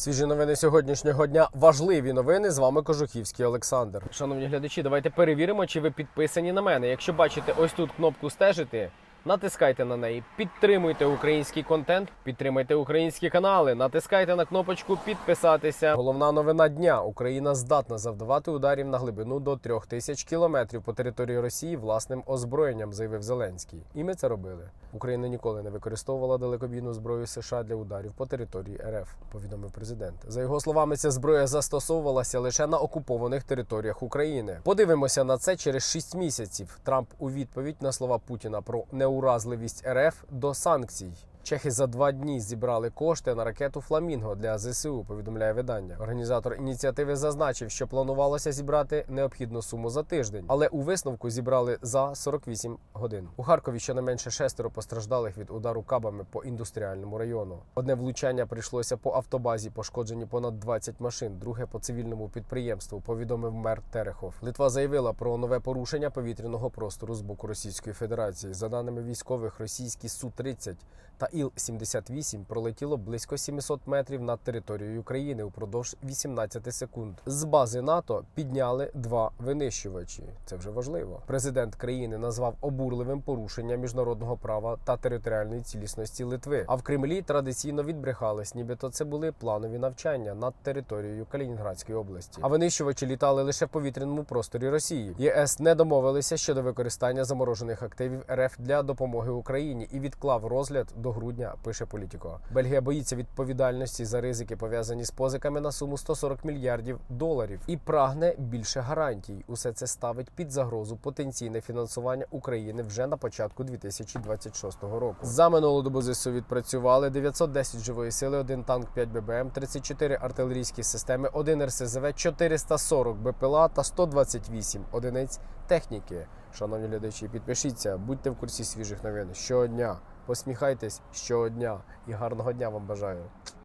Свіжі новини сьогоднішнього дня. Важливі новини. З вами Кожухівський Олександр. Шановні глядачі, давайте перевіримо, чи ви підписані на мене. Якщо бачите ось тут кнопку стежити. Натискайте на неї, підтримуйте український контент, підтримайте українські канали, натискайте на кнопочку підписатися. Головна новина дня: Україна здатна завдавати ударів на глибину до трьох тисяч кілометрів по території Росії власним озброєнням, заявив Зеленський. І ми це робили. Україна ніколи не використовувала далекобійну зброю США для ударів по території РФ, повідомив президент. За його словами, ця зброя застосовувалася лише на окупованих територіях України. Подивимося на це через 6 місяців. Трамп у відповідь на слова Путіна про неуразливість РФ до санкцій. Чехи за два дні зібрали кошти на ракету Фламінго для ЗСУ. Повідомляє видання. Організатор ініціативи зазначив, що планувалося зібрати необхідну суму за тиждень, але у висновку зібрали за 48 годин. У Харкові щонайменше шестеро постраждалих від удару кабами по індустріальному району. Одне влучання прийшлося по автобазі, пошкоджені понад 20 машин. Друге по цивільному підприємству. Повідомив мер Терехов. Литва заявила про нове порушення повітряного простору з боку Російської Федерації. За даними військових, російські су 30 та Іл-78 пролетіло близько 700 метрів над територією України упродовж 18 секунд. З бази НАТО підняли два винищувачі. Це вже важливо. Президент країни назвав обурливим порушення міжнародного права та територіальної цілісності Литви. А в Кремлі традиційно відбрехались, нібито це були планові навчання над територією Калінінградської області. А винищувачі літали лише в повітряному просторі Росії. ЄС не домовилися щодо використання заморожених активів РФ для допомоги Україні і відклав розгляд до грудня. Пише Політіко. Бельгія боїться відповідальності за ризики, пов'язані з позиками на суму 140 мільярдів доларів, і прагне більше гарантій. Усе це ставить під загрозу потенційне фінансування України вже на початку 2026 року. За минулу добу ЗСУ відпрацювали 910 живої сили, 1 танк, 5 ББМ, 34 артилерійські системи, 1 РСЗВ, 440 БПЛА та 128 одиниць техніки. Шановні глядачі, підпишіться, будьте в курсі свіжих новин щодня. Посміхайтесь щодня і гарного дня вам бажаю.